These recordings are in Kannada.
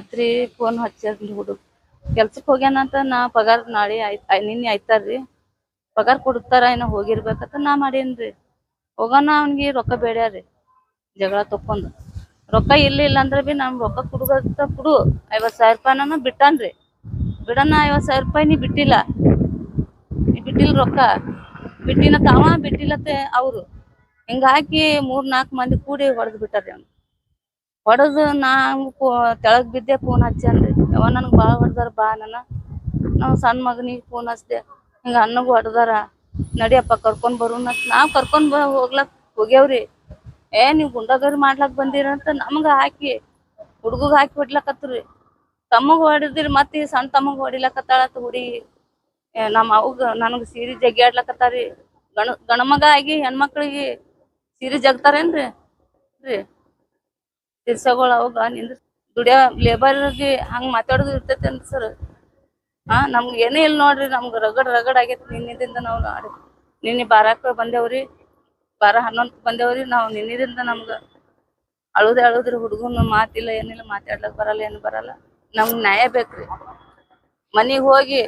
ರಾತ್ರಿ ಫೋನ್ ಹಚ್ಚಿರ್ಲಿ ಹುಡುಗ. ಕೆಲ್ಸಕ್ಕೆ ಹೋಗ್ಯಾನಂತ ನಾ ಪಗಾರ ನಾಳೆ ಆಯ್ತು ಆಯ್- ನಿನ್ನೆ ಆಯ್ತಾರ್ರಿ. ಪಗಾರ ಕೊಡ್ತಾರ ಏನೋ ಹೋಗಿರ್ಬೇಕಂತ ನಾ ಮಾಡೇನ್ರಿ. ಹೋಗೋಣ ಅವ್ನಿಗೆ ರೊಕ್ಕ ಬೇಡ್ಯಾರಿ ಜಗಳ ತಕ್ಕೊಂಡು. ರೊಕ್ಕ ಇಲ್ಲ ಇಲ್ಲ ಬಿ ನಮ್ ರೊಕ್ಕ ಕುಡುಗಂತ ಕೊಡು. ಐವತ್ ಸಾವಿರ ರೂಪಾಯಿನ ಬಿಟ್ಟಾನ್ರಿ. ಬಿಡೋಣ ಐವತ್ ಸಾವಿರ ರೂಪಾಯಿ ನೀ ಬಿಟ್ಟಿಲ್ಲ. ನೀ ಬಿಟ್ಟಿಲ್ಲ ರೊಕ್ಕ. ಬಿಟ್ಟಿನ ತಾವ ಬಿಟ್ಟಿಲ್ಲತ್ತೆ ಅವ್ರು. ಹಿಂಗಾಕಿ ಮೂರ್ ನಾಲ್ಕು ಮಂದಿ ಕೂಡಿ ಹೊಡೆದ್ ಬಿಟ್ಟಾರ್ರಿ ಅವ್ನು. ಹೊಡೆದು ನಾ ತೆಳಗ್ ಬಿದ್ದೆ ಫೋನ್ ಹಚ್ಚನ್ರಿ. ಅವ ನನಗೆ ಭಾಳ ಹೊಡೆದಾರ ಬಾ ನನ್ನ ನಾವು ಸಣ್ಣ ಮಗನಿಗೆ ಫೋನ್ ಹಚ್ದೆ. ಹಿಂಗ ಅಣ್ಣಗೂ ಹೊಡೆದಾರ. ನಡಿಯಪ್ಪ ಕರ್ಕೊಂಡ್ ಬರೋಣ ನಾವ್ ಕರ್ಕೊಂಡ್ ಹೋಗ್ಲಕ್, ಹೋಗ್ಯಾವ್ರಿ. ಏ, ನೀವ್ ಗುಂಡಗರಿ ಮಾಡ್ಲಕ್ ಬಂದಿರಂತ ನಮ್ಗ ಹಾಕಿ, ಹುಡುಗಗ್ ಹಾಕಿ ಹೊಡ್ಲಕತ್ರಿ ತಮ್ಮಗ್ ಹೊಡೆದಿರಿ ಮತ್ತೆ ಸಣ್ಣ ತಮ್ಮಗ್ ಹೊಡಿಲಕತ್ತಾಳತ್ ಹುಡಿ. ನಮ್ಮ ಅವ್ಗ ನನಗ್ ಸೀರೆ ಜಗ್ಗಿ ಆಡ್ಲಕತ್ತಾರಿ. ಗಣ ಗಣಮಗ ಆಗಿ ಹೆಣ್ಮಕ್ಳಿಗೆ ಸೀರೆ ಜಗ್ತಾರೇನ್ರಿ? ರೀ ತಿರ್ಸಗಳು ಅವಾಗ ನಿಂದ ದುಡಿಯೋ ಲೇಬರ್ಗೆ ಹಂಗ್ ಮಾತಾಡೋದು ಇರ್ತೈತೆ ಅಂತ ಸರ್ ಹಾ, ನಮ್ಗೆ ಏನೇ ಇಲ್ಲ ನೋಡ್ರಿ, ನಮ್ಗೆ ರಗಡ್ ರಗಡ್ ಆಗೈತಿ ನಿನ್ನಿದಿಂದ ನಾವು ಆಡಿ ನಿನ್ನೆ ಬಾರಕ್ಕೆ ಬಂದೇವ್ರಿ, ಬಾರ ಹನ್ನೊಂದಕ್ಕೆ ಬಂದೇವ್ರಿ, ನಾವು ನಿನ್ನಿದಿಂದ ನಮ್ಗೆ ಅಳುದೇ ಅಳುದ್ರಿ ಹುಡುಗನ ಮಾತಿಲ್ಲ ಏನಿಲ್ಲ ಮಾತಾಡ್ಲಕ್ ಬರಲ್ಲ, ಏನು ಬರಲ್ಲ. ನಮ್ಗೆ ನ್ಯಾಯ ಬೇಕ್ರಿ. ಮನಿಗ್ ಹೋಗಿ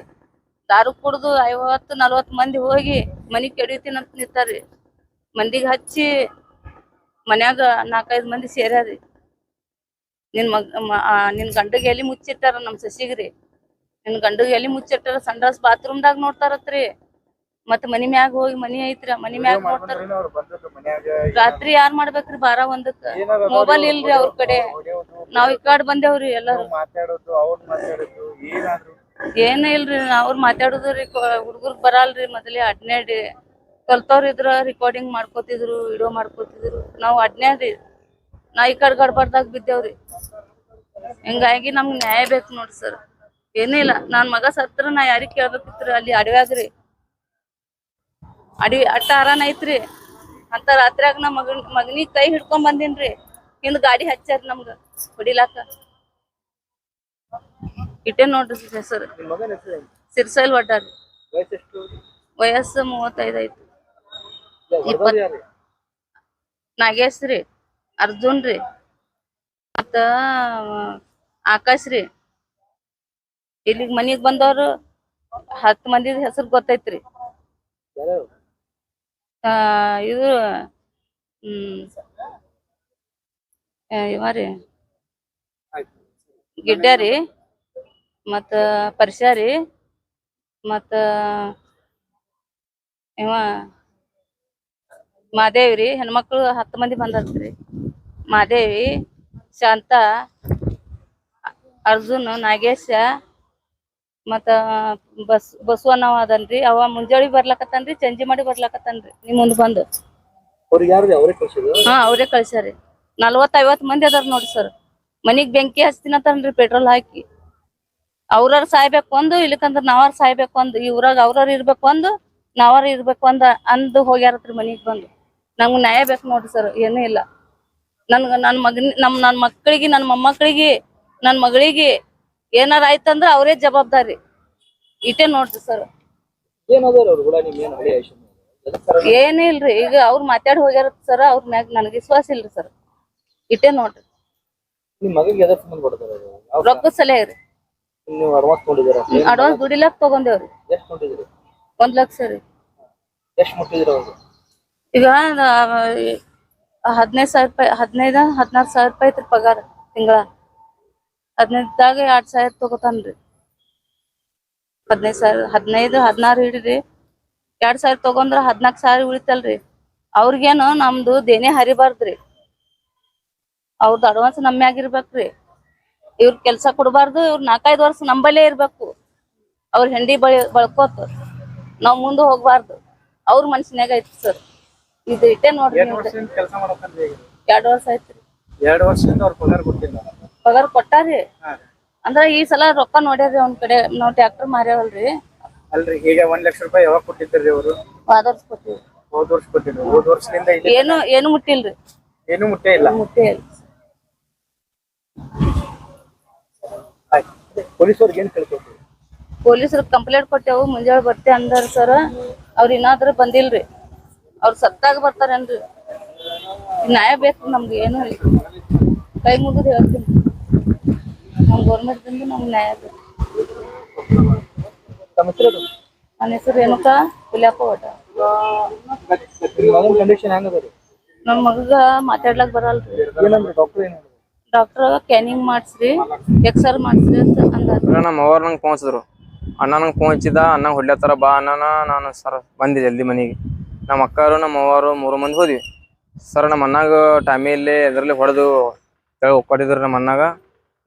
ದಾರು ಕುಡ್ದು ಐವತ್ತು ನಲ್ವತ್ತು ಮಂದಿ ಹೋಗಿ ಮನಿ ಕೆಡಿತೀನಿ ಅಂತ ನಿಂತಾರ್ರಿ. ಮಂದಿಗೆ ಹಚ್ಚಿ ಮನ್ಯಾಗ ನಾಲ್ಕೈದು ಮಂದಿ ಸೇರ್ಯಾರಿ ನಿನ್ ಮಗ ನಿನ್ ಗಂಡಗ್ ಎಲ್ಲಿ ಮುಚ್ಚಿಟ್ಟಾರ ನಮ್ ಸಸಿಗ್ರಿ. ನಿನ್ ಗಂಡಗ್ ಎಲ್ಲಿ ಮುಚ್ಚಿಟ್ಟಾರ ಸಂಡಾಸ್ ಬಾತ್ರೂಮ್ದಾಗ ನೋಡ್ತಾರತ್ರಿ. ಮತ್ ಮನಿ ಮ್ಯಾಗ ಹೋಗಿ ಮನಿ ಐತ್ರಿ ಮನಿ ಮ್ಯಾಗ ನೋಡ್ತಾರ. ರಾತ್ರಿ ಯಾರ್ ಮಾಡ್ಬೇಕ್ರಿ ಬಾರ ಒಂದಕ್ಕ? ಮೊಬೈಲ್ ಇಲ್ರಿ ಅವ್ರ ಕಡೆ. ನಾವ್ ಈ ಕಡೆ ಬಂದೇವ್ರಿ ಎಲ್ಲಾರು. ಏನ ಇಲ್ರಿ ಅವ್ರ ಮಾತಾಡುದ್ರಿ ಹುಡುಗರ್ ಬರಲ್ರಿ ಮೊದಲೇ ಅಡ್ನ್ಯಾಡಿ ಕಲ್ತವ್ರ ಇದ್ರ ರೆಕಾರ್ಡಿಂಗ್ ಮಾಡ್ಕೋತಿದ್ರು ವಿಡಿಯೋ ಮಾಡ್ಕೋತಿದ್ರು. ನಾವ್ ಅಡ್ನ್ಯಾಡಿ ನಾ ಈ ಕಡೆ ಗಡ್ಬಾರ್ದಾಗ ಬಿದ್ದೇವ್ರಿ. ಹಿಂಗಾಗಿ ನಮ್ಗೆ ನ್ಯಾಯ ಬೇಕು ನೋಡ್ರಿ ಸರ್. ಏನಿಲ್ಲ ನಾನ್ ಮಗ ಸತ್ರ ನಾ ಯಾರಿಗ್ ಕೇಳ್ಬೇಕಿತ್ರಿ? ಅಲ್ಲಿ ಅಡವ್ಯಾಗ್ರಿ ಅಡಿ ಅಟ್ಟ ಆರಾನ ಐತ್ರಿ. ಅಂತ ರಾತ್ರಿಯಾಗ ನಾ ಮಗನ್ ಮಗನಿಗೆ ಕೈ ಹಿಡ್ಕೊಂಡ್ ಬಂದಿನ್ರಿ. ಹಿಂದ್ ಗಾಡಿ ಹಚ್ಚಾರ ನಮ್ಗ. ಹೊಡಿಲಾಕ. ಇಟ್ಟೆ ನೋಡ್ರಿ ಹೆಸರು? ಸಿರ್ಸೈಲ್ ಒಡ್ಡಾರಿ ವಯಸ್ಸು ಮೂವತ್ತೈದು ಐತಿ. ನಾಗೇಶ್ ರೀ ಅರ್ಜುನ್ ರೀ. ಮತ್ತ ಆಕಾಶ್ ರೀ. ಇಲ್ಲಿಗ್ ಮನಿಗ್ ಬಂದವ್ರು ಹತ್ ಮಂದಿದ ಹೆಸರು ಗೊತ್ತೈತ್ರಿ. ಆ, ಇದು ಹ್ಮ್. ಇವರಿ ಇವ ರೀ. ಆಯ್ತು ಗಿಡ್ಡ ರೀ. ಮತ್ತ ಪರ್ಶಾರಿ ಮತ್ತ ಇವ ಮಾದೇವಿ ರೀ. ಹೆಣ್ಮಕ್ಳು ಹತ್ತು ಮಂದಿ ಬಂದತ್ರಿ ಮಾದೇವಿ. ಶಾಂತ ಅರ್ಜುನ್ ನಾಗೇಶ ಮತ್ತ ಬಸ್ ಬಸವಣ್ಣವ ಅದನ್ರಿ. ಅವ ಮುಂಜಾಳಿ ಬರ್ಲಕತ್ತನ್ರಿ ಚಂಜಿ ಮಾಡಿ ಬರ್ಲಕತ್ತನ್ರಿ. ನಿಮ್ ಮುಂದ್ ಬಂದು. ಅವ್ರಿಗೆ ಯಾರು ಅವರೇ ಕಳ್ಸಿದ್ರು ಹಾ ಅವ್ರೇ ಕಳ್ಸ್ಯಾರಿ. ನಲ್ವತ್ ಐವತ್ ಮಂದಿ ಅದಾರ ನೋಡ್ರಿ ಸರ್. ಮನಿಗ್ ಬೆಂಕಿ ಹಚ್ತೀನಂತಾನ್ರಿ ಪೆಟ್ರೋಲ್ ಹಾಕಿ. ಅವ್ರಾರ ಸಾಯ್ಬೇಕು ಒಂದು ಇಲ್ಲಕಂದ್ರ ನಾವಾರ ಸಾಯ್ಬೇಕು ಒಂದು ಈ ಊರಾಗ ಅವ್ರಾರ ಇರ್ಬೇಕು ಒಂದು ನಾವಾರ ಇರ್ಬೇಕು ಅಂದ ಅಂದು ಹೋಗ್ಯಾರತ್ರಿ ಮನಿಗ್ ಬಂದು. ನಮ್ಗ್ ನ್ಯಾಯ ಬೇಕು ನೋಡ್ರಿ ಸರ್ ಏನೂ ಇಲ್ಲ. ನನ್ಗ ನನ್ ಮಗನ್ ನಮ್ ನನ್ ಮಕ್ಕಳಿಗೆ ನನ್ ಮೊಮ್ಮಕ್ಕಳಿಗೆ ನನ್ ಮಗಳಿಗೆ ಏನಾರ ಆಯ್ತಂದ್ರ ಅವರೇ ಜವಾಬ್ದಾರಿ. ಇಟ್ಟೇ ನೋಡ್ರಿ ಸರ್ ಏನಿಲ್ರಿ ಈಗ ಅವ್ರು ಮಾತಾಡಿ ಹೋಗ್ಯಾರ ಸರ್ ಅವ್ರ ಮ್ಯಾಗ ನನಗೆ ವಿಶ್ವಾಸ ಇಲ್ರಿ ಸರ್ ಇಟ್ಟೆ ನೋಡ್ರಿ. ರೊಕ್ಕ ಸಲಹೆ ರೀ. ಅಡ್ವಾನ್ಸ್ ದುಡಿಲಕ್ ತಗೊಂಡೇವ್ರಿ. ಒಂದ್ ಲಕ್ಷ ರೀ. ಈಗ ಹದಿನೈದು ಸಾವಿರ ರೂಪಾಯಿ, ಹದಿನೈದ, ಹದಿನಾರು ಸಾವಿರ ರೂಪಾಯಿ ಐತ್ರಿ ಪಗಾರ ತಿಂಗಳ. ಹದಿನೈದಾಗ ಎರಡ್ ಸಾವಿರ ತಗೋತಾನ್ರಿ. ಹದಿನೈದು ಸಾವಿರ, ಹದಿನೈದು, ಹದಿನಾರು ಹಿಡಿರಿ ಎರಡ್ ಸಾವಿರ ತಗೊಂಡ್ರ ಹದಿನಾಲ್ಕು ಸಾವಿರ ಉಳಿತಲ್ರಿ. ಅವ್ರಿಗೇನು ನಮ್ದು ದೇನೆ ಹರಿಬಾರ್ದ್ರಿ. ಅವ್ರದ್ದು ಅಡ್ವಾನ್ಸ್ ನಮ್ಮೆ ಆಗಿರ್ಬೇಕ್ರಿ. ಇವ್ರ ಕೆಲಸ ಕೊಡಬಾರ್ದು, ಇವ್ರ ನಾಲ್ಕೈದು ವರ್ಷ ನಂಬಲ್ಲೇ ಇರ್ಬೇಕು. ಅವ್ರ ಹೆಂಡಿ ಬಳಿ, ಬಳ್ಕೋತ ನಾವ್ ಮುಂದೆ ಹೋಗ್ಬಾರ್ದು. ಅವ್ರ ಮನ್ಸಿನಾಗ ಐತಿ ಸರ್. ಇದು ಇಟ್ಟೆ ನೋಡ್ರಿ ಎರಡ್ ವರ್ಷದಿಂದ ಕೆಲಸ ಮಾಡಕ್ಕಂದ್ರೆ ಎರಡ್ ವರ್ಷ ಆಯ್ತ್ರಿ. ಎರಡ್ ವರ್ಷದಿಂದ ಅವ್ರ ಪಗಾರ ಕೊಟ್ಟಿಲ್ಲ ಪಗಾರ ಕೊಟ್ಟಾರಿ? ಹಾ. ಅಂದ್ರ ಈ ಸಲ ರೊಕ್ಕ ನೋಡ್ಯಾರಿ ಅವ್ನ ಕಡೆ. ನಾವ್ ಟ್ರ್ಯಾಕ್ಟರ್ ಮಾರ್ಯಾವಲ್ರಿ. ಅಲ್ರಿ ಈಗ ಒಂದ್ ಲಕ್ಷ ರೂಪಾಯಿ ಯಾವಾಗ ಕೊಟ್ಟಿದ್ರಿ ಅವರು? ವಾದರ್ಸ್ ಕೊಟ್ಟಿವಿ. ಹೋದ್ ವರ್ಷ ಕೊಟ್ಟಿದ್ರು ಹೋದ್ ವರ್ಷದಿಂದ ಇಲ್ಲಿ ಏನು ಏನು ಮುಟ್ಟಿಲ್ರಿ. ಏನು ಮುಟ್ಟೇ ಇಲ್ಲ? ಮುಟ್ಟೆ ಇಲ್ಲ. ಆಯ್ತು. ಪೊಲೀಸವ್ರಿಗೆ ಏನ್ ಕೇಳ್ಕೊತೀವಿ ಪೊಲೀಸರು ಕಂಪ್ಲೇಂಟ್ ಕೊಟ್ಟೆವು ಮುಂಜಾನೆ ಬರ್ತೆ ಅಂದಾರ ಸರ್. ಅವ್ರ ಇನ್ನಾದ್ರೂ ಬಂದಿಲ್ರಿ. ಅವ್ರ ಸತ್ತಾಗ ಬರ್ತಾರೇನ್ರಿ? ನ್ಯಾಯ ಬೇಕು ನಮ್ಗೆ ಏನು ಇಲ್ಲ. ಕೈ ಮುಗಿದು ಹೇಳ್ತೀನಿ. ನಮ್ಮ ಗೌರ್ಮೆಂಟ್ದಿಂದ ನಮ್ಗೆ ನ್ಯಾಯ ಬೇಕು. ನನ್ನ ಹೆಸರು ರೇಣುಕಾ ಪುಲ್ಯಾಪ ಮಗನ ಕಂಡೀಷನ್ ಹೆಂಗದ ನಮ್ಮ ಮಗಗ ಮಾತಾಡ್ಲಕ್ ಬರಲ್ರಿ. ಏನಂದ್ರೆ ಡಾಕ್ಟರ್ ಏನ್ ಡಾಕ್ಟರ್ ಕ್ಯಾನಿಂಗ್ ಮಾಡಿಸ್ರಿ ಎಕ್ಸರ್ ಮಾಡಿಸ್ರಿ ಅಂತ ಅಂದಾರ. ನಮ್ಮ ಅವ್ರು ನಂಗೆ ಹಚ್ಚಿದ್ರು. ಅಣ್ಣ ನಂಗೆ ಹಚ್ಚಿದ ಅಣ್ಣ ಹೊಡ್ಲತ್ತಾರ ಬಾ ಅಣ್ಣನ ನಾನು ಸರ್ ಬಂದೆ ಜಲ್ದಿ ಮನೆಗೆ. ನಮ್ಮ ಅಕ್ಕರು, ನಮ್ಮ ಅವ್ವರು ಮೂರು ಮಂದಿ ಹೋದ್ವಿ. ಸರ್, ನಮ್ಮ ಅಣ್ಣಾಗ ಟೈಮಿಲ್ಲಿ ಎದ್ರಲ್ಲಿ ಹೊಡೆದು ಕೆಳಗೆ ಒಕ್ಕಾಟಿದ್ರು ನಮ್ಮ ಅಣ್ಣಾಗ.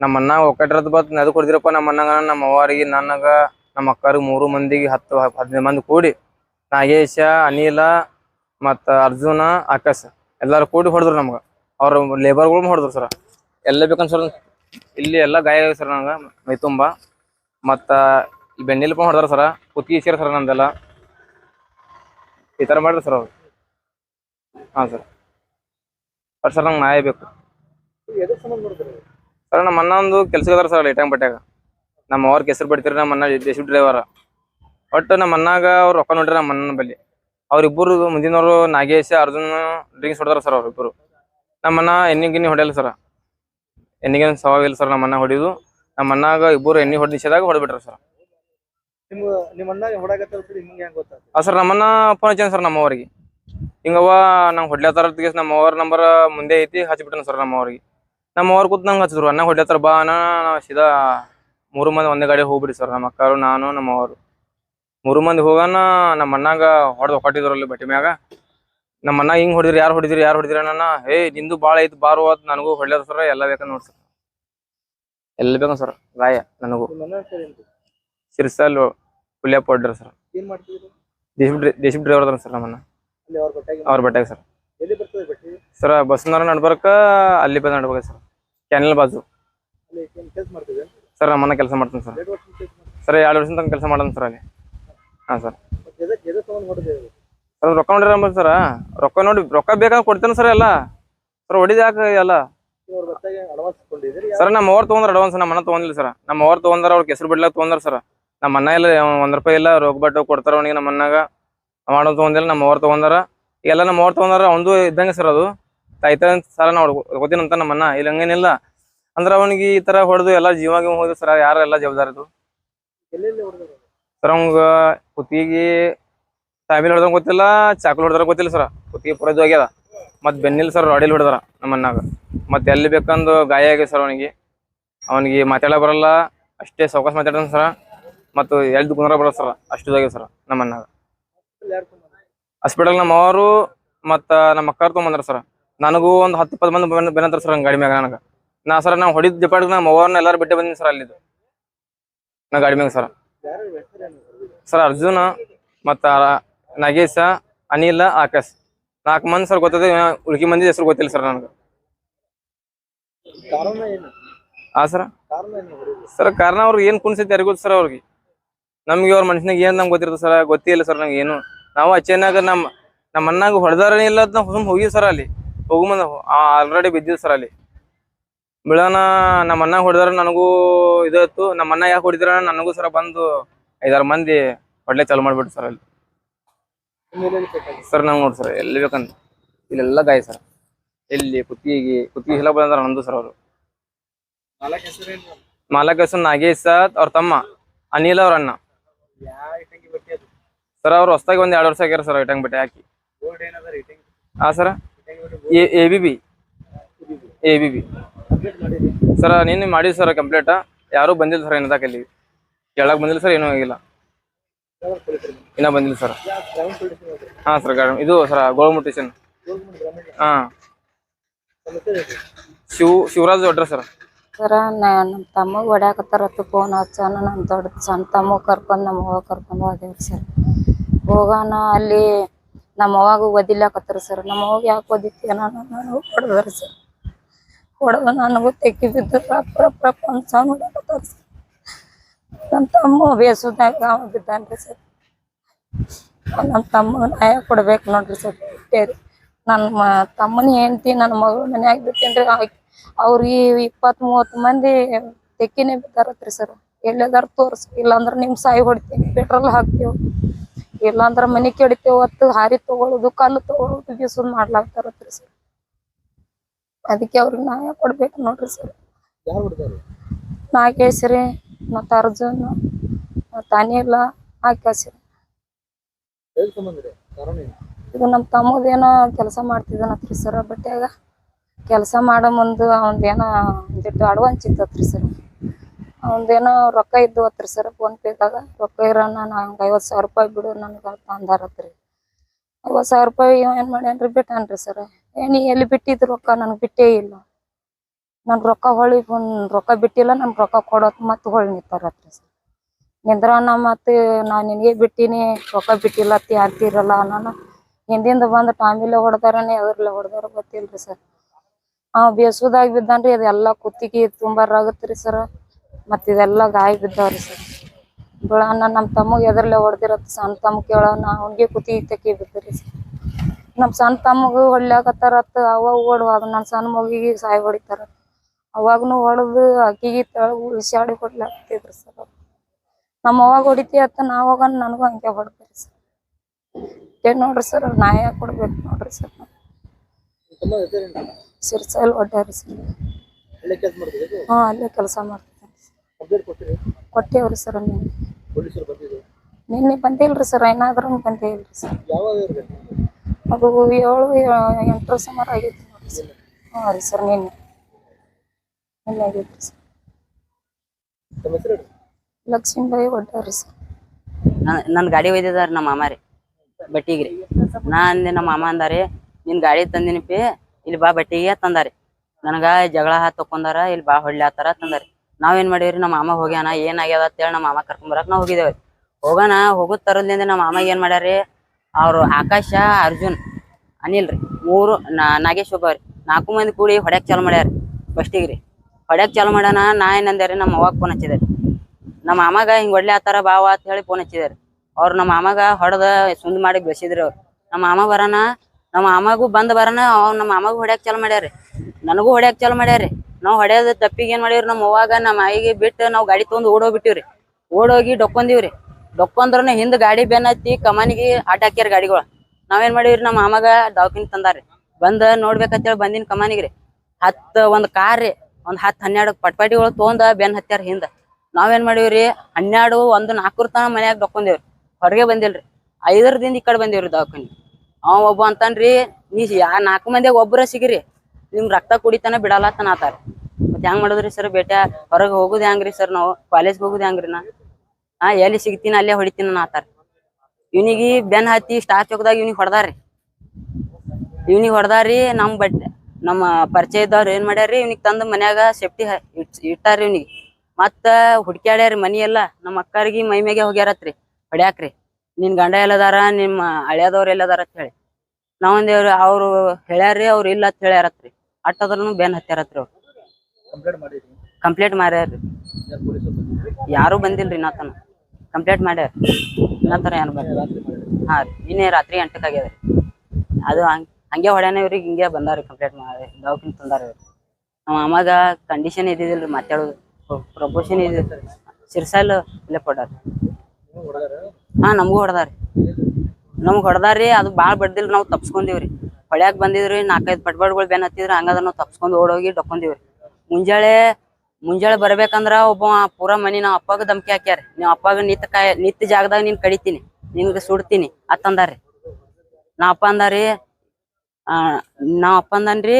ನಮ್ಮ ಅಣ್ಣಾಗ ಒಕ್ಕಟ್ಟಿರೋದು ಬತ್ ನೆದು ಕೊಡಿದ್ರಪ್ಪ ನಮ್ಮ ಅನ್ನಾಗ ನಮ್ಮ ಅವ್ವರಿಗೆ ನನಗ ನಮ್ಮ ಅಕ್ಕರಿಗೆ ಮೂರು ಮಂದಿಗೆ ಹತ್ತು, ಹದಿನೈದು ಮಂದಿ ಕೂಡಿ ನಾಗೇಶ, ಅನಿಲ ಮತ್ತು ಅರ್ಜುನ, ಆಕಾಶ ಎಲ್ಲರೂ ಕೂಡಿ ಹೊಡೆದ್ರು ನಮ್ಗೆ. ಅವ್ರ ಲೇಬರ್ಗಳು ಹೊಡೆದ್ರು ಸರ್. ಎಲ್ಲ ಬೇಕಂತ ಸರ್, ಇಲ್ಲಿ ಎಲ್ಲ ಗಾಯ ಸರ್ ನಂಗೆ ಮೈ ತುಂಬ. ಮತ್ತು ಈ ಹೊಡೆದ್ರು ಸರ, ಕುತ್ತಿಗೆ ಸೇರಿ ಸರ್ ನಂದೆಲ್ಲ. ಈ ಥರ ಮಾಡ್ರಿ ಸರ್ ಅವ್ರು. ಹಾಂ ಸರ್. ಬಟ್ ಸರ್ ನಂಗೆ ನ್ಯಾಯ ಬೇಕು. ಸರ್ ನಮ್ಮ ಅಣ್ಣ ಒಂದು ಕೆಲ್ಸಕ್ಕೆ ಅದಾರ ಸರ್ ಟೈಮ್ ಬಟ್ಟಾಗ ನಮ್ಮ ಅವ್ರಿಗೆ ಕೆಸರು ಬಿಡ್ತೀರಿ ನಮ್ಮ ಅಣ್ಣ ಸಿ ಡ್ರೈವರ. ಒಟ್ಟು ನಮ್ಮ ಅನ್ನಾಗ ಅವ್ರು ರೊಕ್ಕ ನೋಡ್ರಿ ನಮ್ಮ ಅಣ್ಣನ ಬಲ್ಲಿ. ಅವ್ರಿಬ್ಬರು ಮುಂದಿನವರು ನಾಗೇಶ, ಅರ್ಜುನ್ ಡ್ರಿಂಕ್ಸ್ ಹೊಡೆದಾರ ಸರ್ ಅವ್ರಿಬ್ಬರು ನಮ್ಮ ಅನ್ನ ಎಣ್ಣೆ ಗಿನ್ನಿ ಹೊಡೆಯಲ್ಲ ಸರ್. ಎಣ್ಣಿಗೇನು ಸವಾಗಿಲ್ಲ ಸರ್ ನಮ್ಮ ಅನ್ನ ಹೊಡಿಯೋದು ನಮ್ಮ ಅನ್ನಾಗ ಇಬ್ಬರು ಎಣ್ಣೆ ಹೊಡೆದ ನಿಷೇಧಾಗ ಸರ್. ನಿಮ್ ನಿಮ್ಮ ಹೆಂಗ್ ಗೊತ್ತಾಗ್ತದೆ? ಆ ಸರ್ ನಮ್ಮನ್ನ ಫೋನ್ ಹಚ್ಚಾನ ಸರ್ ನಮ್ಮವರಿಗೆ. ಹಿಂಗವ ನಂಗೆ ಹೊಡ್ಲತ್ತಾರ ನಮ್ಮ ಅವ್ರ ನಂಬರ್ ಮುಂದೆ ಐತಿ ಹಚ್ಬಿಟ್ಟನ ಸರ್ ನಮ್ಮ ಅವ್ರಿಗೆ ನಮ್ಮ ಅವ್ರ ಕೂತ್ ನಂಗೆ ಹಚ್ಚಿದ್ರು ಅಣ್ಣ ಹೊಡ್ಲತ್ತಾರ ಬಾ ಅನ್ನ ನಾವು ಸೀದಾ ಮೂರು ಮಂದಿ ಒಂದೇ ಗಾಡಿ ಹೋಗ್ಬಿಡಿ ಸರ್ ನಮ್ಮ ಅಕ್ಕರು ನಾನು ನಮ್ಮ ಅವರು ಮೂರು ಮಂದಿ ಹೋಗೋಣ ನಮ್ಮ ಅಣ್ಣಾಗ ಹೊಡೆದು ಹೊಟ್ಟಿದ್ರು ಅಲ್ಲಿ ಬಟ್ಟೆ ಮ್ಯಾಗ. ನಮ್ಮ ಅಣ್ಣ ಹಿಂಗ್ ಹೊಡಿದ್ರಿ ಯಾರು ಹೊಡಿದ್ರಿ ಯಾರು ಹೊಡಿದ್ರಿ ಅಣ್ಣ ಏ ನಿಂದು ಭಾಳ ಐತಿ ಬಾರು ಅದ್ ನನಗೂ ಹೊಡ್ಲದ ಸರ್ ಎಲ್ಲ ಬೇಕಂತ ನೋಡಿ ಸರ್. ಎಲ್ಲ ಬೇಕು ಸರ್ ರಾಯ ನನಗೂ. ನಿಮ್ಮ ಅಣ್ಣ ಹೆಸರು ಏನು ಸಿರ್ಸಲ್ ಪುಲಿಯಪ್ಪ ಪೌಡರ್ ಸರ್. ಏನ್ ಮಾಡ್ತಿದ್ರು? ದೇಶ್ ದೇಶ್ ಡ್ರೈವರ್ ಅದಾರ ಸರ್ ನಮ್ಮನ್ನ. ಅಲ್ಲಿ ಅವ್ರ ಬಟ್ಟೆಗೆ ಅವ್ರ ಬಟ್ಟೆಗೆ ಸರ್. ಎಲ್ಲಿ ಬರ್ತದೆ ಬಟ್ಟಿ? ಸರ್ ಬಸ್ನಾರ ನಡ್ಬರ್ಕ ಅಲ್ಲಿ ಬಂದು ನಡ್ಬೇಕು ಸರ್. ಕ್ಯಾನಲ್ ಬಾಜು. ಅಲ್ಲಿ ಕೆಲಸ ಮಾಡ್ತಿದ್ದೆ ಸರ್ ನಮ್ಮನ್ನ ಕೆಲಸ ಮಾಡ್ತೀನಿ ಸರ್. ಎರಡು ವರ್ಷ ಕೆಲಸ ಮಾಡ್ತಿದ್ದೆ ಸರ್ ಎರಡು ವರ್ಷದ ತನಕ ಕೆಲಸ ಮಾಡೋಣ ಸರ್ ಅಲ್ಲಿ. ಹಾಂ ಸರ್. ಮತ್ತೆ ಎದಕ್ಕೆ ಎದಕ್ಕೆ ಸಂಬಂಧ ಹೊಡೆದೇ ಸರ್ ರೊಕ್ಕ ನೋಡಿರ ಸರ್? ರೊಕ್ಕ ನೋಡಿ ರೊಕ್ಕ ಬೇಕಾದ್ರೆ ಕೊಡ್ತೇನೆ ಸರ್ ಎಲ್ಲ. ಸರ್ ಹೊಡಿದ ಯಾಕೆ ಎಲ್ಲ? ಸರ್ ನಮ್ಮ ಅವ್ರು ತೊಗೊಂಡ್ರ ಅಡ್ವಾನ್ಸ್ ನಮ್ಮನ್ನ ತೊಗೊಂಡಿಲ್ಲ ಸರ್. ನಮ್ಮ ಅವ್ರು ತೊಗೊಂಡ್ರ ಅವ್ರ ಕೆಸರು ಬಿಡ್ಲಾಕ ತೊಗೊಂಡ್ರ ಸರ್. ನಮ್ಮ ಅಣ್ಣ ಇಲ್ಲ ಒಂದ್ ರೂಪಾಯಿ ಇಲ್ಲ ರೋಗ ಬಟ್ಟು ಕೊಡ್ತಾರ ಅವನಿಗೆ ನಮ್ಮ ಅಣ್ಣಗ. ಮಾಡೋ ತಗೊಂಡಿಲ್ಲ ನಮ್ಮ ಅವ್ರು ತಗೊಂಡಾರ. ಎಲ್ಲ ನಮ್ಮ ಅವ್ರು ತಗೊಂಡಾರ ಒಂದು ಇದ್ದಂಗೆ ಸರ್ ಅದು. ತಾಯ್ತ ಸರ ನಾವು ಗೊತ್ತಿನಂತ ನಮ್ಮ ಅಣ್ಣ. ಇಲ್ಲಿ ಹಂಗೇನಿಲ್ಲ. ಅಂದ್ರೆ ಅವನಿಗೆ ಈ ತರ ಹೊಡೆದು ಎಲ್ಲ ಜೀವಾಗಿ ಹೋದ್ರು ಸರ್ ಯಾರೆಲ್ಲ ಜವಾಬ್ದಾರಿ ಇದು ಎಲ್ಲೆಲ್ಲಿ ಹೊಡೆದ್ರು ಸರ್ ಅವಂಗ ಕುತ್ತಿಗೆ ತಾಮಿಲ್ ಹೊಡೆದಂಗ ಗೊತ್ತಿಲ್ಲ ಚಾಕಲ್ ಹೊಡೆದ್ರ ಗೊತ್ತಿಲ್ಲ ಸರ್. ಕುತ್ತಿಗೆ ಪುರ ಆಗ್ಯದ ಮತ್ ಬೆನ್ನಿಲ್ ಸರ್ ರಾಡಿಲ್ ಹೊಡೆದಾರ ನಮ್ಮ ಅಣ್ಣಾಗ. ಮತ್ತೆ ಎಲ್ಲಿ ಬೇಕಂದು ಗಾಯ ಆಗ್ಯದ ಸರ್ ಅವನಿಗೆ. ಅವನಿಗೆ ಮಾತಾಡ ಬರಲ್ಲ. ಅಷ್ಟೇ ಸಾವಕಾಶ ಮಾತಾಡ್ತಾನೆ ಸರ್. ಮತ್ತು ಎಲ್ದು ಕುಂದ್ರ ಬರೋ ಸರ್ ಅಷ್ಟು ಇದಾಗಿದೆ ಸರ್ ನಮ್ಮ ಅಣ್ಣಾಗ? ಹಾಸ್ಪಿಟಲ್ ನಮ್ಮ ಅವರು ಮತ್ತ ನಮ್ಮ ಅಕ್ಕಾರ ತೊಗೊಂಬಂದ್ರ ಸರ್. ನನಗೂ ಒಂದು ಹತ್ತು ಇಪ್ಪತ್ತು ಮಂದಿ ಬೆನಂತರ ಸರ್ ಗಾಡಿ ಮ್ಯಾಗ ನನಗೆ. ನಾ ಸರ್ ನಾವು ಹೊಡಿದ ಡಿಪಾರ್ಟ್ ನಮ್ಮ ಅವ್ರನ್ನ ಎಲ್ಲಾರು ಬಿಟ್ಟೆ ಬಂದಿನಿ ಸರ್ ಅಲ್ಲಿದ್ದು ನಾ ಗಾಡಿ ಮ್ಯಾಗ ಸರ್. ಸರ್ ಅರ್ಜುನ ಮತ್ತ ನಾಗೇಶ ಅನಿಲ ಆಕಾಶ್. ನಾಲ್ಕು ಮಂದಿ ಸರ್ ಗೊತ್ತದೆ ಉಳ್ಕಿ ಮಂದಿ ಹೆಸರು ಗೊತ್ತಿಲ್ಲ ಸರ್ ನನಗೆ. ಆ ಸರ್? ಸರ್ ಕಾರಣ ಅವ್ರಿಗೆ ಏನು ಕುಣಿಸೈತೆ ಯಾರಿಗೂ ಸರ್ ಅವ್ರಿಗೆ? ನಮ್ಗೆ ಅವ್ರ ಮನುಷ್ಯನಾಗ ಏನು ನಮ್ಗೆ ಗೊತ್ತಿರ್ತದೆ ಸರ್? ಗೊತ್ತಿಲ್ಲ ಸರ್ ನಂಗೆ ಏನು. ನಾವು ಅಚ್ಚೇನಾಗ ನಮ್ಮ ನಮ್ಮ ಅಣ್ಣಾಗ ಹೊಡೆದಾರ ಇಲ್ಲ ನಾವು ಸುಮ್ ಹೋಗಿ ಸರ್ ಅಲ್ಲಿ. ಹೋಗು ಮಂದ ಆಲ್ರೆಡಿ ಬಿದ್ದಿದ್ದು ಸರ್ ಅಲ್ಲಿ. ಬೀಳೋಣ ನಮ್ಮ ಅಣ್ಣ ಹೊಡೆದಾರ ನನಗೂ ಇದತ್ತು ನಮ್ಮ ಅಣ್ಣ ಯಾಕೆ ಹೊಡಿದ್ರ ನನಗೂ ಸರ ಬಂದು ಐದಾರು ಮಂದಿ ಹೊಡ್ಲೆ ಚಾಲು ಮಾಡ್ಬಿಟ್ಟು ಸರ್ ಅಲ್ಲಿ. ಸರ್ ನಂಗೆ ನೋಡಿ ಸರ್ ಎಲ್ಲಿ ಬೇಕಂತ. ಇಲ್ಲೆಲ್ಲ ಗಾಯ ಸರ್. ಎಲ್ಲಿ ಕುತ್ತಿಗೆ ಕುತ್ತಿಗೆ ಎಲ್ಲ ಬಂದ್ರೆ ನಂದು ಸರ್ ಅವರು. ಮಾಲಕ ಹೆಸರು ನಾಗೇಶ್ ಅವ್ರ ತಮ್ಮ. ಅನಿಲ್ ಅವ್ರ ಅಣ್ಣ. ಸರ್ ಅವ್ರು ಹೊಸದಾಗಿ ಒಂದ್ ಎರಡು ವರ್ಷ ಆಗ್ಯಾರ ಸರ್ ಇಟ್ಟಂಗ್ ಬಟ್ಟೆ ಹಾಕಿ. ಹಾ sir. A B B. A B B. Sir ನಿನ್ನೆ ಮಾಡಿ ಸರ್ ಕಂಪ್ಲೇಟ್ ಯಾರು ಬಂದಿಲ್ಲ ಸರ್ ಏನದಾಕ ಇಲ್ಲಿ ಕೇಳಕ್ ಬಂದಿಲ್ಲ ಸರ್ ಏನೂ ಆಗಿಲ್ಲ ಇನ್ನ ಬಂದಿಲ್ಲ ಸರ್. ಹಾ ಸರ್ ಗಾಡಿ ಇದು ಸರ್ ಗೋಲ್ ಸ್ಟೇಷನ್ ಹಾ. Shiv Shivaraj address sir. Sir ನಮ್ಮ ತಮ್ಮಗ್ ಹೊಡ್ಯಾಕತ್ತಾರತ್ತು ಫೋನ್ ಹಚ್ಚಾನ ನಮ್ಮ ದೊಡ್ಡ ಸಣ್ಣ ತಮ್ಮ ಕರ್ಕೊಂಡು ನಮ್ಮ ಅವ್ವ ಕರ್ಕೊಂಡ್ ಹೋದೇವ್ರಿ ಸರ್ ಹೋಗಾನ ಅಲ್ಲಿ ನಮ್ಮ ಅವಾಗ ಒದಿಲಾಕತ್ತಾರ ಸರ್ ನಮ್ಮ ಅವಾಗ ಯಾಕೆ ಒದಿತಿ ನಾನು ಹೊಡೆದ್ರಿ ಸರ್ ಹೊಡೆದ ನನಗೂ ತೆಕ್ಕಿ ಬಿದ್ದು ಹೊಡ್ಯಾಕತ್ತಾರ ಸರ್ ನಮ್ಮ ತಮ್ಮ ಬೇಸುದಾಗ ಬಿದ್ದಾನ್ರಿ ಸರ್ ನಮ್ಮ ತಮ್ಮಗ ನ್ಯಾಯ ಕೊಡ್ಬೇಕು ನೋಡ್ರಿ ಸರ್ ನನ್ನ ತಮ್ಮನ ಹೆಂಡತಿ ನನ್ನ ಮಗಳು ಮನ್ಯಾಗ ಬಿಟ್ಟೇನ್ರಿ ಅವ್ರಿಗೆ ಇಪ್ಪತ್ತ್ ಮೂವತ್ತು ಮಂದಿ ತೆಕ್ಕಿನೇ ಬಿದ್ದಾರತ್ರಿ ಸರ್ ಎಲ್ಲದಾರ ತೋರ್ಸ್ ಇಲ್ಲಾಂದ್ರ ನಿಮ್ ಸಾಯಿ ಹೊಡಿತೀವಿ ಪೆಟ್ರೋಲ್ ಹಾಕ್ತೇವ್. ಇಲ್ಲಾಂದ್ರ ಮನಿ ಕೆಡಿತೇವೆ ಹೊತ್ತು ಹಾರಿ ತಗೊಳುದು ಕಲ್ಲು ತಗೊಳುದು ಬಿಸೋದು ಮಾಡ್ಲಾಗ್ತಾರತ್ರಿ ಸರ್ ಅದಕ್ಕೆ ಅವ್ರಿಗೆ ನ್ಯಾಯ ಕೊಡ್ಬೇಕು ನೋಡ್ರಿ ಸರ್ ಯಾರು ಮತ್ತ ನಾಗೇಶ್ ರೀ ಮತ್ತು ಅರ್ಜುನ್ ಮತ್ತ ಅನಿಲ ಆಕಾಶ್ ರೀ? ಇದು ನಮ್ಮ ತಮ್ಮದೇನೋ ಕೆಲಸ ಮಾಡ್ತಿದ್ದಾನತ್ರಿ ಸರ್ ಬಟ್ಯಾಗ ಕೆಲಸ ಮಾಡೋ ಮುಂದೆ ಅವಂದೇನೋ ಒಂದಿಟ್ಟು ಅಡ್ವಾನ್ಸ್ ಇತ್ತತ್ರಿ ಸರ್ ಅವಂದೇನೋ ರೊಕ್ಕ ಇದ್ದು ಹತ್ರಿ ಸರ್ ಫೋನ್ ಪೇದಾಗ ರೊಕ್ಕ ನಾನು ಹಂಗೆ ಐವತ್ತು ಸಾವಿರ ರೂಪಾಯಿ ಬಿಡು ನನಗೆ ಅಂದಾರತ್ರಿ. ಐವತ್ತು ಸಾವಿರ ರೂಪಾಯಿ ಏನು ಮಾಡ್ಯಾನ್ರಿ ಬಿಟ್ಟಾನ್ರಿ ಸರ್ ಏನು ಎಲ್ಲಿ ಬಿಟ್ಟಿದ್ದು ರೊಕ್ಕ ನನಗೆ ಬಿಟ್ಟೇ ಇಲ್ಲ. ನನ್ನ ರೊಕ್ಕ ಹೊಳಿ ರೊಕ್ಕ ಬಿಟ್ಟಿಲ್ಲ ನನ್ನ ರೊಕ್ಕ ಕೊಡೋದು ಮತ್ತೆ ಹೊಳಿ ನಿಂತಾರತ್ರಿ ಸರ್ ನಿಂದ್ರನ ಮತ್ತೆ ನಾ ನಿನಗೆ ಬಿಟ್ಟಿನಿ, ರೊಕ್ಕ ಬಿಟ್ಟಿಲ್ಲ ಅತ್ತಿ ಅಂತೀರಲ್ಲ ನಾನು ಹಿಂದಿಂದ ಬಂದು ಟಾಮಿಲೆ ಹೊಡೆದಾರನೆ ಎದ್ರಲ್ಲೇ ಹೊಡೆದಾರ ರೀ ಸರ್ ಅವ ಬೇಸುದಾಗ ಬಿದ್ದಾನ್ರಿ ಅದೆಲ್ಲ ಕುತ್ತಿಗೆ ತುಂಬಾರ ಆಗತ್ರಿ ಸರ್ ಮತ್ ಇದೆಲ್ಲ ಗಾಯ ಬಿದ್ದಾವ್ರಿ ಸರ್ ಬಿಳಣ್ಣ ನಮ್ಮ ತಮ್ಮಗೆ ಎದರ್ಲೆ ಹೊಡೆದಿರತ್ತ ಸಣ್ಣ ತಮ್ಮ ಕೇಳೋಣ ಅವ್ನಿಗೆ ಕುತ್ತಿಗೆ ತಕ್ಕಿ ಬಿದ್ದರಿ ಸರ್ ನಮ್ಮ ಸಣ್ಣ ತಮ್ಮಗ ಹೊಡ್ಲಾಕತ್ತಾರತ್ತ ಅವ ಓಡ್ ಹೋದ ನನ್ನ ಸಣ್ಣ ಮಗಿಗೆ ಸಾಯಿ ಹೊಡಿತಾರ. ಅವಾಗ್ನು ಹೊಡೆದು ಅಕ್ಕಿಗೆ ತೆಳಗ್ ಉಳಿಸಾಡಿ ಹೊಡ್ಲಾಕತ್ತಿದ್ರಿ ಸರ್. ನಮ್ಮ ಅವಾಗ ಹೊಡಿತಿ ಅತ್ತ ನಾವಾಗ ನನಗೂ ಹಂಗೆ ಹೊಡ್ತೀರಿ ಸರ್ ಏನ್ ನೋಡ್ರಿ ಸರ್ ನ್ಯಾಯ ಕೊಡ್ಬೇಕು ನೋಡ್ರಿ ಸರ್ ಸಿರ್ಸಲ್ ಹೊಡ್ಯಾರಿ ಸರ್. ಅಲ್ಲೇ ಕೆಲಸ ಮಾಡ್ತಿದ್ರು ಹಾ ಅಲ್ಲೇ ಕೆಲಸ ಮಾಡ್ತೀನಿ ಕಂಪ್ಲೇಂಟ್ ಕೊಟ್ಟಿರಿ ಕೊಟ್ಟೇವ್ರಿ ಸರ್ ನಿನ್ನೆ. ಪೊಲೀಸರು ಬಂದಿದ್ರು ನಿನ್ನೆ ಬಂದಿಲ್ರಿ ಸರ್ ಏನಾದ್ರೂ ಬಂದೇ ಇಲ್ರಿ ಸರ್. ಯಾವಾಗ ಇರ್ಬೇಕು ಅದು ಏಳು ಎಂಟರ ಸುಮಾರು ಆಗೈತಿ ನೋಡ್ರಿ ಸರ್. ಹಾಂ ರೀ ಸರ್ ನಿನ್ನೆ. ನಿನ್ನೆ ಆಗೈತ್ರಿ ಸರ್. ತಮ್ಮ ಹೆಸರು ಹೇಳ್ರಿ. ಲಕ್ಷ್ಮೀಬಾಯಿ ಒಡ್ಡಾರಿ ಸರ್. ನನ್ನ ಗಾಡಿ ಒಯ್ದಿದಾರ ನಮ್ಮ ಮಾಮ ರೀ ಬಟ್ಟಿಗ್ರಿ. ನಾ ಅಂದೆ ನಮ್ಮ ಮಾಮ ಅಂದಾರಿ ನಿನ್ ಗಾಡಿ ತಂದಿನಿಪಿ ಇಲ್ಲಿ ಬಾ ಬಟ್ಟಿಗೆ ತಂದಾರಿ. ನನಗ ಜಗಳ ತಕೊಂಡಾರ ಇಲ್ಲಿ ಬಾ ಹೊಡ್ಲಾತಾರ ತಂದಾರಿ. ನಾವೇನ್ ಮಾಡೀವ್ರಿ, ನಮ್ಮ ಮಾಮ ಹೋಗ್ಯಾನ ಅಂತ ಹೇಳಿ ನಮ್ಮ ಮಾಮ ಕರ್ಕೊಂಡ್ ಬರಾಕ್ ನಾವ್ ಹೋಗಿದೇವ್ರಿ ಹೋಗೋಣ, ಹೋಗುದ್ ತರದ್ಲಿಂದ ನಮ್ಮ ಮಾಮ ಏನ್ ಮಾಡ್ಯಾರಿ ಅವ್ರು ಆಕಾಶ, ಅರ್ಜುನ್, ಅನಿಲ್ ರೀ, ಮೂರು ನಾಗೇಶ್ ಒಬ್ಬ ರೀ ನಾಲ್ಕು ಮಂದಿ ಕೂಡಿ ಹೊಡ್ಯಾಕ್ ಚಾಲು ಮಾಡ್ಯಾರ ರೀ. ಹೊಡ್ಯಾಕ್ ಚಾಲು ಮಾಡ್ಯಾನ ನಾ ಏನಂದ್ಯಾರಿ ನಮ್ಮ ಅವಾಗ ಫೋನ್ ಹಚ್ಚಿದೆ ನಮ್ಮ ಮಾಮಾಗ ಹಿಂಗ್ ಒಳ್ಳೆ ಆತಾರ ಬಾವ ಅಂತ ಹೇಳಿ ಫೋನ್ ಹಚ್ಚಿದಾರೆ ಅವ್ರು ನಮ್ಮ ಮಾಮಾಗ ಹೊಡೆದ ಸುಂದ್ ಮಾಡಿ ಬೆಳೆಸಿದ್ರಿ ಅವ್ರು. ನಮ್ಮ ಮಾಮ ಬರಾನ ನಮ್ಮ ಮಾಮಾಗೂ ಬಂದ್ ಬರನ ಅವ್ ನಮ್ಮ ಮಾಮಾಗೂ ಹೊಡ್ಯಾಕ್ ಚಾಲು ಮಾಡ್ಯಾರಿ ನನಗೂ ಹೊಡ್ಯಾಕ್ ಚಾಲು ಮಾಡ್ಯಾರಿ ನಾವ್ ಹೊಡ್ಯೋದ್ ತಪ್ಪಿಗೆ ಏನ್ ಮಾಡಿವ್ರಿ ನಮ್ಮ ಅವಾಗ ನಮ್ಮ ಆಯಿಗೆ ಬಿಟ್ಟು ನಾವ್ ಗಾಡಿ ತಗೊಂಡ್ ಓಡೋಗ್ಬಿಟ್ಟಿವ್ರಿ. ಓಡೋಗಿ ಡೊಕ್ಕೊಂದಿವ್ರಿ. ಡೊಕ್ಕೊಂದ್ರನ ಹಿಂದ್ ಗಾಡಿ ಬೆನ್ ಹತ್ತಿ ಕಮಾನಿಗೆ ಆಟ ಹಾಕ್ಯಾರ ಗಾಡಿಗಳು. ನಾವೇನ್ ಮಾಡಿವ್ರಿ, ನಮ್ಮ ಮಾಮಾಗ ದವಾಖಾನಿ ತಂದಾರಿ ಬಂದ ನೋಡ್ಬೇಕಂತೇಳಿ ಬಂದಿನ ಕಮಾನಿಗ್ರಿ. ಹತ್ತ ಒಂದ್ ಕಾರ್ ರೀ, ಒಂದ್ ಹತ್ತ್ ಹನ್ನೆರಡು ಪಟ್ಪಾಟಿಗಳು ತೊಗೊಂಡ ಬೆನ್ ಹತ್ಯಾರ ಹಿಂದ. ನಾವೇನ್ ಮಾಡಿವ್ರಿ ಹನ್ನೆರಡು ಒಂದು ನಾಲ್ಕರ ತನ ಮನ್ಯಾಗ ಡೊಕ್ಕೊಂದೇವ್ರಿ. ಹೊರಗೆ ಬಂದಿಲ್ರಿ. ಐದರದಿಂದ ಈ ಕಡೆ ಬಂದಿವ್ರಿ ದವಾಖಾನಿ ಅವ ಒಬ್ಬ ಅಂತನ್ರಿ, ನೀ ಯಾ ನಾಲ್ಕು ಮಂದಿಯಾಗ ಒಬ್ಬರ ಸಿಗಿರಿ. ನಿಮ್ ರಕ್ತ ಕುಡಿತಾನ ಬಿಡಲ್ಲ ಆತಾರ ಮತ್ ಹೆಂಗ್ ಮಾಡುದ್ರಿ ಸರ್ ಬೇಟ? ಹೊರಗೆ ಹೋಗುದ್ ಹೆಂಗ್ರಿ ಸರ್ ನಾವು? ಕಾಲೇಜ್ ಹೋಗುದ್ ಹೆಂಗ್ರಿ ನಾ? ಹಾ ಎಲ್ಲಿ ಸಿಗ್ತೀನಿ ಅಲ್ಲೇ ಹೊಡಿತೀನಿ ಆತಾರ ಇವ್ನಿಗೆ ಬೆನ್ ಹತ್ತಿ ಸ್ಟಾರ್ ಚೌಕದಾಗ ಇವ್ನಿಗೆ ಹೊಡ್ದಾರಿ ಇವ್ನಿಗೆ ಹೊಡ್ದಾರಿ ನಮ್ ಬಟ್, ನಮ್ಮ ಪರಿಚಯ ಇದ್ದವ್ರು ಏನ್ ಮಾಡ್ಯಾರಿ ಇವ್ನಿಗೆ ತಂದು ಮನ್ಯಾಗ ಸೇಫ್ಟಿ ಇಟ್ಟಾರ್ರಿ ಇವ್ನಿಗೆ. ಮತ್ತ ಹುಡ್ಕ್ಯಾಡ್ಯಾರಿ ಮನಿ ಎಲ್ಲಾ ನಮ್ಮ ಅಕ್ಕಾರಿಗೆ ಮೈ ಮ್ಯಾಗೆ ಹೋಗ್ಯಾರತ್ರಿ, ಹೊಡ್ಯಾಕ್ರಿ. ನಿನ್ ಗಂಡ ಎಲ್ಲದಾರ ನಿಮ್ಮ ಹಳ್ಯಾದವ್ರ ಎಲ್ಲದಾರ ಅಂತ ಹೇಳಿ. ನಾವೊಂದೇವ್ರಿ ಅವ್ರು ಹೇಳ್ಯಾರ್ರಿ ಅವ್ರು ಇಲ್ಲ ಅಂತ ಹೇಳ್ಯಾರತ್ರಿ. ಅಟ್ಟದ್ರೂ ಬೆನ್ ಹತ್ಯಾರತ್ರಿ ಅವ್ರು. ಕಂಪ್ಲೇಂಟ್ ಮಾಡ್ಯಾರ್ರಿ. ಯಾರು ಬಂದಿಲ್ರಿ ನಾತನ ಕಂಪ್ಲೇಂಟ್ ಮಾಡ್ಯಾರ. ಇನ್ನತರ ಯಾರು ಬಂದಿಲ್ಲ. ಹಾ ರೀ ನಿನ್ನೆ ರಾತ್ರಿ ಎಂಟಕ್ಕೆ ಆಗ್ಯದ ರೀ ಅದು ಹಂಗೆ ಹೊಡ್ಯಾನ ಇವ್ರಿಗೆ ಹಿಂಗೆ ಬಂದಾರಿ ಕಂಪ್ಲೇಂಟ್ ಮಾಡಿ ದವಾಖಾನೆ ತಂದಾರ ಇವ್ರು. ನಮ್ಮ ಅಮ್ಮಗ ಕಂಡೀಷನ್ ಇದ್ದಿದ್ದಿಲ್ರಿ ಮಾತಾಡೋದು. ಪ್ರಪೋಷನ್ ಇದ್ದಿಲ್ಲ ಸಿರ್ಸಲ್ ಇಲ್ಲೇ ಹೊಡೆದಾರ? ಹಾ, ನಮಗೂ ಹೊಡೆದಾರಿ ನಮ್ಗ್ ಹೊಡೆದಾರಿ ಅದು ಬಾಳ್ ಬಡ್ದಿಲ್ ನಾವು ತಪ್ಸ್ಕೊಂಡಿವ್ರಿ ಹೊಳ್ಯಾಕ್ ಬಂದಿದ್ರಿ ನಾಲ್ಕೈದು ಪಟ್ಬಡ್ಗಳು ಬೆನ್ ಹತ್ತಿದ್ರ, ಹಂಗದ ನಾವು ತಪ್ಸ್ಕೊಂಡ್ ಓಡೋಗಿ ಡೊಕ್ಕೊಂದಿವ್ರಿ ಮುಂಜಾಳೆ ಮುಂಜಾಳೆ ಬರ್ಬೇಕಂದ್ರ ಒಬ್ಬ ಪೂರಾ ಮನಿ ನಾವ್ ಅಪ್ಪಗ ಧಮ್ಕಿ ಹಾಕ್ಯಾರ. ನೀವ್ ಅಪ್ಪಾಗ ನಿತ್ ಕಾಯ, ನಿತ್ ಜಾಗದಾಗ ನೀನ್ ಕಡಿತೀನಿ, ನಿನ್ಗ ಸುಡ್ತೀನಿ ಅತ್ತಂದಾರಿ ನಾ ಅಪ್ಪ ಅಂದಾರಿ, ಆ, ನಾವ್ ಅಪ್ಪ ಅಂದನ್ರಿ,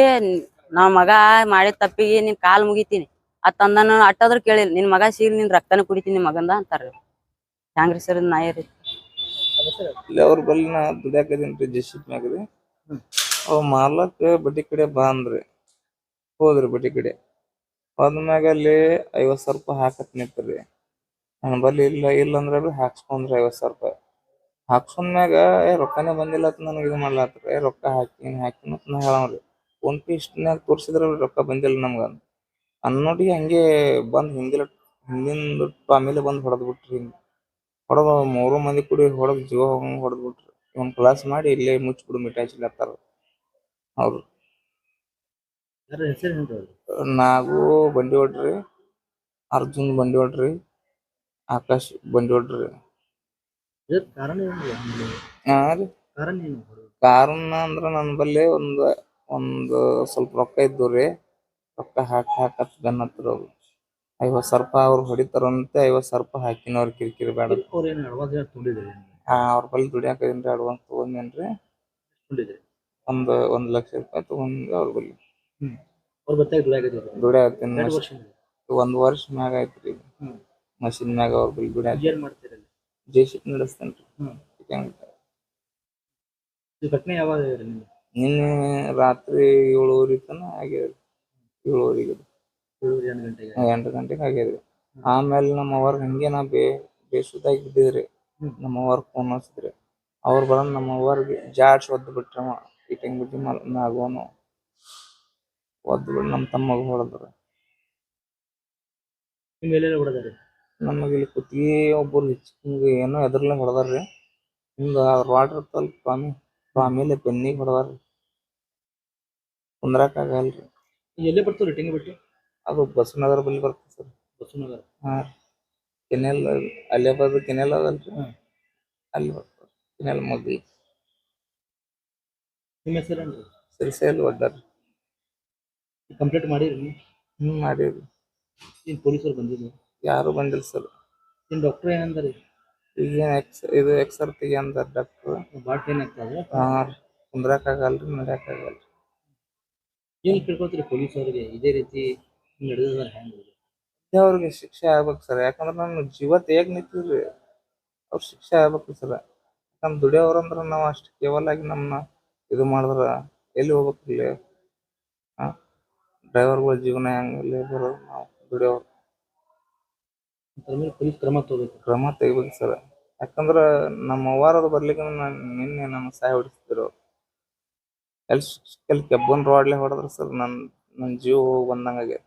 ನಾವ್ ಮಗ ಮಾಡಿದ ತಪ್ಪಿಗೆ ನಿನ್ ಕಾಲ್ ಮುಗಿತೀನಿ. ಅತ್ತಂದನ ಅಟ್ಟದ್ರ ಕೇಳಿಲ್ಲ ನಿನ್ ಮಗ ಸೀರಿ ನಿನ್ ರಕ್ತನ ಕುಡಿತೀನಿ ಮಗಂದ ಅಂತಾರ್ರಿ ಹೆಂಗ್ರಿ ಸರ್ ನಾಯಿ ಹೇಳ್ರಿ. ಇಲ್ಲಿ, ಅವ್ರ ಬಲ್ಲಿ ನಾ ದುಡ್ಯಾಕದೀನ್ರಿ ಮ್ಯಾಗ ರೀ ಅವ್ ಮಾಲಕ್ ಬಡ್ಡಿ ಕಡೆ ಬಾ ಅಂದ್ರಿ. ಹೋದ್ರಿ ಬಡ್ಡಿ ಕಡೆ. ಹೋದ್ಮ್ಯಾಗ ಅಲ್ಲಿ ಐವತ್ ಸಾವಿರ ರೂಪಾಯಿ ಹಾಕತ್ ನಿಂತ್ರಿ. ನನ್ನ ಬಲ್ಲಿ ಇಲ್ಲ ಇಲ್ಲ ಅಂದ್ರೆ ಹಾಕ್ಸ್ಕೊಂಡ್ರಿ ಐವತ್ ಸಾವಿರ ರೂಪಾಯಿ. ಹಾಕ್ಸ್ಕೊಂಡ್ಮ್ಯಾಗ, ಏ, ರೊಕ್ಕನೇ ಬಂದಿಲ್ಲ ಅಂತ ನನಗೆ ಇದು ಮಾಡ್ಲಾತ್ರಿ. ಏ, ರೊಕ್ಕ ಹಾಕಿನಿ ಹಾಕಿನ ಅಂತ ನಾ ಹೇಳವ್ರಿ ಫೋನ್ ಪೇ ಇಷ್ಟನ್ಯಾಗ ತೋರ್ಸಿದ್ರ ರೊಕ್ಕ ಬಂದಿಲ್ಲ ನಮ್ಗ ಅನ್ನೋಡಿ ಹಂಗೆ ಬಂದ್ ಹಿಂದಿಲ, ಹಿಂದಿನ ಆಮೇಲೆ ಬಂದ್ ಹೊಡೆದ್ ಬಿಟ್ರಿ ಹಿಂಗ್. ಹೊಡೆದ ಮೂರು ಮಂದಿ ಕೂಡಿ ಹೊಡೆದ್ ಜೀವ ಹೋಗಂಗ್ ಹೊಡೆದ್ ಬಿಟ್ರು. ಒಂದ್ ಕ್ಲಾಸ್ ಮಾಡಿ ಇಲ್ಲೇ ಮುಚ್ಚಿಬಿಡು ಮಿಠಾಯಿ ಚಿಲ್ಲತ್ತಾರ ಅವ್ರು? ನಾಗು ಬಂಡಿ ಹೊಡ್ರಿ ಅರ್ಜುನ್ ಬಂಡಿ ಹೊಡ್ರಿ ಆಕಾಶ್ ಬಂಡಿ ಹೊಡ್ರಿ ಕಾರಣ? ಹಾ ರೀ. ಅಂದ್ರ ನನ್ ಬಲ್ಲಿ ಒಂದ್ ಒಂದ್ ಸ್ವಲ್ಪ ರೊಕ್ಕ ಇದ್ದು ರೀ ರೊಕ್ಕ ಹಾಕಿ ಹಾಕತ್ ಬೆನ್ ಹತ್ರ ಅವ್ರು ಐವತ್ತು ಸಾವಿರ ರೂಪಾಯಿ ಅವ್ರು ಹೊಡಿತಾರಂತೆ ಐವತ್ ಸಾವಿರ ರೂಪಾಯಿ ಹಾಕಿನ ಅವ್ರ ಕಿರಿಕಿರಿ ಬೇಡ. ಅಡ್ವಾನ್ಸ್ ಆ, ಅವ್ರ ಬಳಿ ದುಡಿಯಾಕ್ರಿ ಅಡ್ವಾನ್ಸ್ ತಗೊಂಡ್ರಿ ಒಂದ್ ಒಂದು ಒಂದ್ ಲಕ್ಷ ರೂಪಾಯಿ ತಗೊಂಡ್ ಅವ್ರ ಬಳಿ ಅವ್ರ ದುಡಿಯಾಕತ್ತೀನಿ ವರ್ಷ ಒಂದ್ ವರ್ಷ ಮ್ಯಾಗ ಐತ್ರಿ. ಮಷಿನ್ ಮ್ಯಾಗ ಅವ್ರ ಬಳಿ ದುಡಿಯಾಕ ಏನ್ ಮಾಡ್ತೀರಿ ಜೆ ಸಿ ನಡೆಸ್ತೇನ್ರಿ. ಘಟನೆ ಯಾವಾಗ? ನಿನ್ನೆ ರಾತ್ರಿ ಏಳುವರೆ ತನ ಆಗ್ಯಾರ ಏಳುವರೆಗೆ. ಏಳುವರೆ ಎಂಟು ಗಂಟೆಗೆ ಎಂಟು ಗಂಟೆಗೆ ಆಗ್ಯದ್ರಿ ಆಮೇಲೆ ನಮ್ಮ ಅವ್ರ ಹಂಗೆ ನಾ ಬೇ ಬೇಸುದಾಗಿ ಬಿದ್ದಿದ್ರಿ. ನಮ್ಮ ಅವ್ರ ಫೋನ್ ಹಚ್ಚಿದ್ರಿ. ಅವ್ರು ಬರೋ ನಮ್ಮ ಅವ್ರಿಗೆ ಜಾಡ್ಸ್ ಒದ್ದು ಬಿಟ್ರವ ಇಟ್ಟಂಗ್ ಬಿಟ್ಟು ಮ್ಯಾಗೋನು ಒದ್ದು ಬಿಟ್ಟು ನಮ್ಮ ತಮ್ಮಗ ಹೊಡೆದ್ರಿ. ನಮಗೆ ಇಲ್ಲಿ ಕುತ್ತಿಗೆ ಒಬ್ಬರು ಹಿಂಗ ಏನೋ ಎದ್ರಲ್ಲ ಹೊಡೆದಾರ್ರಿ. ಹಿಂಗ ವಾಟರ್ ಇರ್ತಲ್ ಸ್ವಾಮಿ ಸ್ವಾಮಿಲೆ ಬೆನ್ನಿಗೆ ಹೊಡೆದಾರ್ರಿ. ಕುಂದ್ರಾಕ ಆಗಲ್ರಿ. ಎಲ್ಲೇ ಬರ್ತಾವ ರಿಟಿಂಗ್ ಬಿಟ್ಟು? ಅದು ಬಸವನಗರ ಬಲ್ಲಿ ಬರ್ತದೆ ಸರ್. ಬಸವನಗರ. ಹಾ. ಕೆನೆಲ್ ಅಲ್ಲೇ ಬರೋದು ಕೆನೆಲ್ ಅದಲ್ರಿ. ಅಲ್ಲಿ ಬರ್ತದೆ ಕೆನೆಲ್ ಮಗ್ಲಿ ನಿಮ್ಮ ಸರಿ ಸೆ ಒಡ್ಡಾರ ಕಂಪ್ಲೇಂಟ್ ಮಾಡಿರಿ ನೀವು? ಹ್ಮ್ ಏನು ಏನ್ ಪೊಲೀಸರು ಬಂದಿದ್ರು ಯಾರು ಬಂದಿಲ್ಲ ಸರ್. ಏನ್ ಡಾಕ್ಟರ್ ಈಗ ಏನು ಎಕ್ಸ್ ಇದು ಎಕ್ಸರ್ ತೆಗಿಯಂದ ಡಾಕ್ಟರ್ ಡಾಕ್ಟ್ರು ಬಾಟ್ ಏನಾಗ್ತದೆ ಹಾ ಕುಂದ್ರಾಕ ಆಗಲ್ರಿ ನಡ್ಯಾಕ ಆಗಲ್ರಿ. ಏನ್ ಕೇಳ್ಕೊತೀರಿ ಪೊಲೀಸ್ ಅವರಿಗೆ ಇದೇ ರೀತಿ ಹೆಂಗ್ ಅವ್ರಿಗೆ ಶಿಕ್ಷೆ ಆಗ್ಬೇಕು ಸರ್. ಯಾಕಂದ್ರೆ ನನ್ನ ಜೀವ ಹೇಗ್ ನಿಂತಿದ್ರಿ ಅವ್ರ ಶಿಕ್ಷೆ ಆಗ್ಬೇಕು ಸರ್. ಯಾಕಂದ್ರೆ ಅಂದ್ರೆ ನಾವು ಅಷ್ಟು ಕೇವಲ ಆಗಿ ನಮ್ಮನ್ನ ಇದು ಮಾಡಿದ್ರ ಎಲ್ಲಿ ಹೋಗ್ಬೇಕು ಇಲ್ಲಿ? ಹಾ ಡ್ರೈವರ್ಗಳ ಜೀವನ ಹೆಂಗ್ ಬರೋದು ನಾವು ದುಡಿಯೋರು ಅದ್ರ ಮೇಲೆ ಪೊಲೀಸ್ ಕ್ರಮ ತಗೋಬೇಕು. ಕ್ರಮ ತೆಗಿಬೇಕು ಸರ್. ಯಾಕಂದ್ರ ನಮ್ಮ ಅವ್ವಾರದು ಬರ್ಲಿಕ್ಕೆ ನಾನು ನಿನ್ನೆ ನನ್ನ ಸಹಾಯ ಹೊಡಿಸಿದ್ರು. ಎಲ್ಲಿ ಎಲ್ಲಿ ಕೆಬ್ಬನ್ ರೋಡ್ಲೆ ಹೊಡೆದ್ರ ಸರ್ ನನ್ ನನ್ನ ಜೀವ ಹೋಗಿ ಬಂದಂಗೆ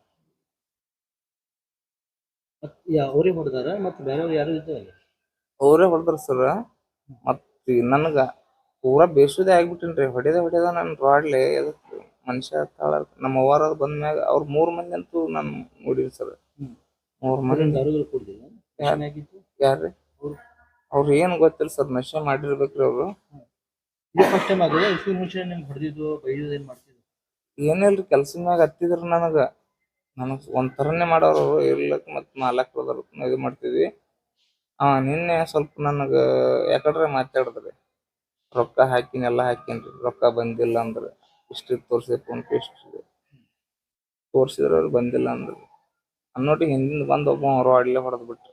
ಮತ್ ಯಾ- ಅವರೇ ಹೊಡೆದಾರ ಮತ್ತೆ ಬೇರೆಯವ್ರು ಯಾರು ಇದ್ದಾರೆ ಅವರೇ ಹೊಡೆದ್ರ ಸರ್ ಮತ್ ಈಗ ನನಗ ಪೂರಾ ಬೇಸುದೇ ಆಗ್ಬಿಟ್ಟಿನ್ರಿ. ಹೊಡೆದ ಹೊಡೆದ ನನ್ ರಾಡ್ಲೆ ಎದಕ್ ಮನುಷ್ಯ ತಾಳ ನಮ್ಮ ಅವ್ವಾರ ಬಂದ್ಮ್ಯಾಗ ಅವ್ರ ಮೂರ್ ಮಂದಿ ಅಂತೂ ನಾನು ನೋಡಿದ್ರಿ ಸರ್ ಹ್ಮ್. ಮೂರ್ ಮಂದಿ. ದಾರುಗಳು ಕೊಡ್ದಿಲ್ಲ ಯಾರ್ರಿ? ಅವ್ರು ಏನ್ ಗೊತ್ತಿಲ್ಲ ಸರ್ ನಶೆ ಮಾಡಿರ್ಬೇಕ್ರಿ ಅವ್ರು. ಇದು ಫಸ್ಟ್ ಟೈಮ್ ಆಗಿದೆ ಇಷ್ಟು ಮುಂಚೆ ನಿಮ್ಗೆ ಹೊಡೆದಿದ್ದು ಬೈದಿದ್ದು ಏನ್ ಮಾಡ್ತಿದ್ರು ಏನಿಲ್ರಿ ಕೆಲ್ಸ ಮ್ಯಾಗ ಹತ್ತಿದ್ರ ನನಗ. ನನಗ್ ಒಂಥರನೇ ಮಾಡೋರು ಇರ್ಲಕ್ ಮತ್ ನಾಲ್ಕ ಹೋದ್ರ ಇದು ಮಾಡ್ತಿದ್ವಿ. ಆ, ನಿನ್ನೆ ಸ್ವಲ್ಪ ನನಗ ಯಾಕಂದ್ರೆ ಮಾತಾಡಿದ್ರಿ ರೊಕ್ಕ ಹಾಕಿನ, ಎಲ್ಲಾ ಹಾಕಿನ್ರಿ ರೊಕ್ಕ ಬಂದಿಲ್ಲ ಅಂದ್ರೆ. ಇಷ್ಟು ತೋರ್ಸಿ ಫೋನ್ ಪೇ ಇಷ್ಟು ತೋರ್ಸಿದ್ರ ಅವ್ರು ಬಂದಿಲ್ಲ ಅಂದ್ರೆ. ಅನ್ನೋಟಿಗೆ ಹಿಂದಿಂದ ಬಂದ್ ಒಬ್ಬ ಅವ್ರು ಅಡ್ಲೆ ಹೊಡೆದು ಬಿಟ್ರಿ.